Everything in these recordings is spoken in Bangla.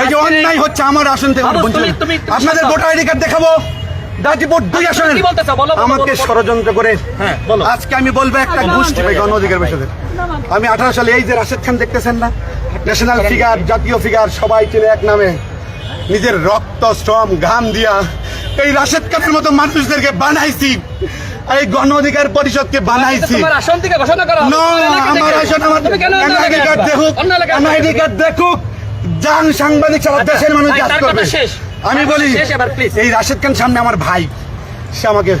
এই যে অন্যায় হচ্ছে আমার আসন থেকে আপনাদের আইডি কার্ড দেখাবো। গাজীপুর দুই আচ্ছা, আসনের। আমাকে। ষড়যন্ত্র করে হ্যাঁ, আজকে আমি বলব একটা গোষ্ঠী ভাই গণ অধিকার বিষয়ে আমি আঠারো সালে এই যে রাশেদ খান দেখতেছেন না ন্যাশনাল ফিগার জাতীয় ফিগার সবাই চিনে এক নামে। নিজের রক্ত শ্রম ঘাম দিয়া এই রাশেদ খানের মতো মানুষদেরকে বানাইছি। এই গণ অধিকার পরিষদকে বানাইছি। তোমার আসন থেকে ঘোষণা করা হবে। No, তোমার এলাকা আমার আসন আমার দেখুক দেখুক। যান সাংবাদিক সারা আচ্ছা, দেশের মানুষ। আমি বলি। এই রাশেদ খান সামনে আমার ভাই সে আমাকে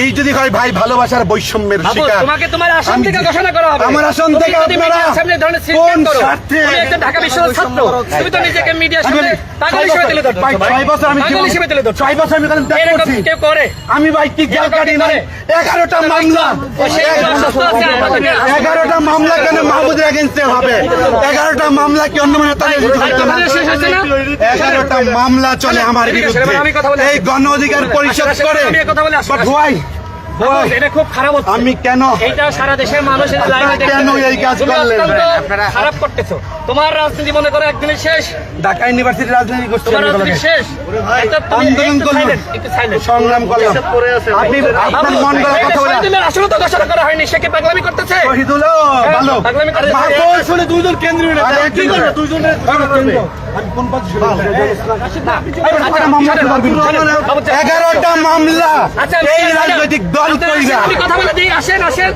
এই যদি হয় ভাই ভালোবাসার বৈষম্যের শিকার। তোমাকে তোমার আসন থেকে ঘোষণা করা হবে। আমার আসন থেকে আপনারা সামনে ধরনের কোন স্বার্থে তুমি একটা ঢাকা বিশ্ববিদ্যালয়ের ছাত্র। তুমি তো নিজেকে মিডিয়ার আমি সামনে পাগল হিসেবে তুলে ধরছো ভাই, ভাই। ছয় বছর আমি পাগল হিসেবে তুলে ধরছো। ছয় বছর আমি এখানে ত্যাগ করছি। কেউ করে? আমি ভাই কি জেল কাটি নাই করে? এগারোটা মামলা। ও, সেই অসুস্থ আছে, আমাদেরকে আসতে এগারোটা মামলা কেন মাহমুদের এগেনস্টে হবে? এগারোটা মামলা কি অন্য মানে? এগারোটা মামলা চলে আমার বিরুদ্ধে। এই গণ অধিকার পরিষদ করে এটা খুব খারাপ হচ্ছে। আমি কেন এইটা সারা দেশের মানুষের লাইনে কেন এই কাজ করলেন? অত্যন্ত খারাপ করতেছো। তোমার রাজনীতি মনে করো একদিনের শেষ। ঢাকা ইউনিভার্সিটি রাজনীতি করছি তোমার রাজনীতি শেষ। এটা আন্দোলন silent। সংগ্রাম করলাম আপনি আপনার মন গড়া কথা বলে শহীদুলের আসলে তো ঘোষণা করা হয়নি সে কি পাগলামি করতেছে? শহীদুল ভালো পাগলামি করতেছে। দুইজন কেন্দ্রীয় নেতা আরে, কি করবে। দুইজনের এগারোটা মামলা। আচ্ছা, এই রাজনৈতিক দল আসেন আসেন।